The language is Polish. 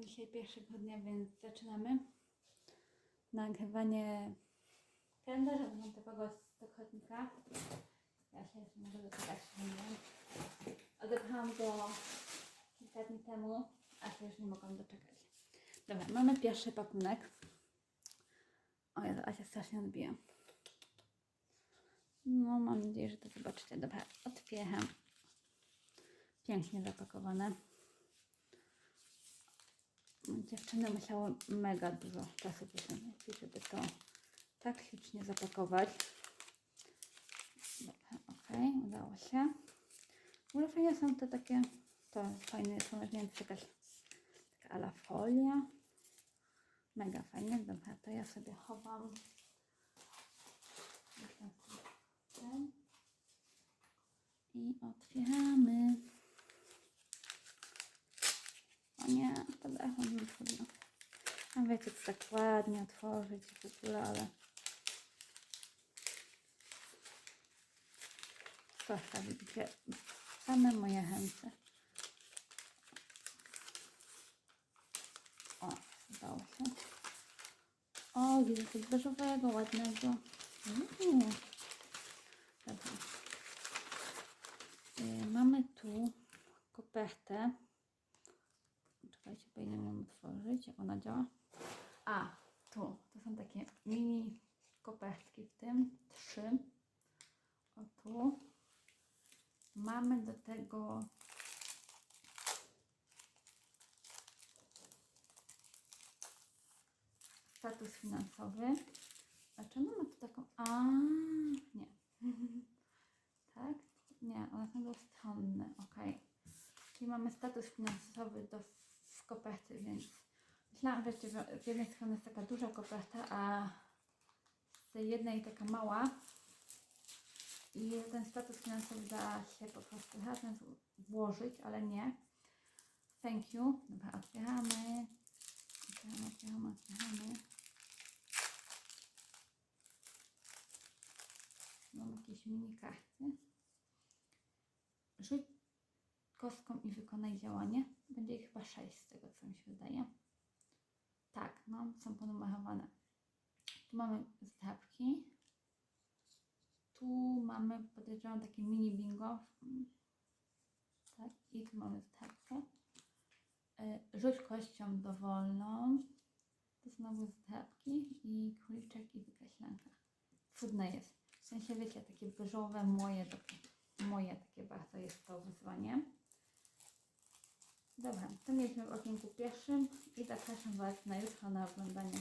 Dzisiaj pierwszego dnia, więc zaczynamy nagrywanie kalendarza wyglądowego z dochodnika. Ja się jeszcze mogę doczekać, nie. Odebrałam go kilka dni temu, a się już nie mogłam doczekać. Dobra, mamy pierwszy pakunek. O Jezu, Asia strasznie odbija. No, mam nadzieję, że to zobaczycie. Dobra, otwieram. Pięknie zapakowane. Dziewczyny musiały mega dużo czasu poświęcić, żeby to tak ślicznie zapakować. Dobra, ok, udało się. W ogóle fajne są te takie, to fajne, są więc jakaś taka ala folia. Mega fajnie, dobra, to ja sobie chowam. I otwieramy. O nie, telefon mi trudno. A wiecie, tak ładnie otworzyć w ale... Proszę, widzicie, same moje chęty. O, udało się. O, widzę coś beżowego, ładnego. Uuu. Dobra. Y, mamy tu kopertę. Jej nie mam otworzyć. Ona działa? A, tu. To są takie mini kopertki w tym. Trzy. O tu. Mamy do tego status finansowy. A czemu mamy tu taką... A, nie. tak? Nie, one są dostronne. Ok. Czyli mamy status finansowy do koperty, więc myślałam, że z jednej strony jest taka duża koperta, a z jednej taka mała. I ten status finansowy da się po prostu razem włożyć, ale nie. Thank you. Dobra, otwieramy. Otwieramy, otwieramy, otwieramy. Mam jakieś mini karty. Rzuć kostką i wykonaj działanie. Będzie ich chyba 6 z tego, co mi się wydaje. Tak, no, są ponumerowane. Tu mamy zdrabki. Tu mamy, podejrzewam, takie mini bingo. Tak, i tu mamy zdrabkę. Y, Rzuć kością dowolną. To znowu zdrabki i króliczek i wykreślanka. Cudne jest. W sensie, wiecie, takie beżowe, moje, moje takie bardzo jest to wyzwanie. Dobra, to mieliśmy w okienku pierwszym i zapraszam Was na jutro na oglądanie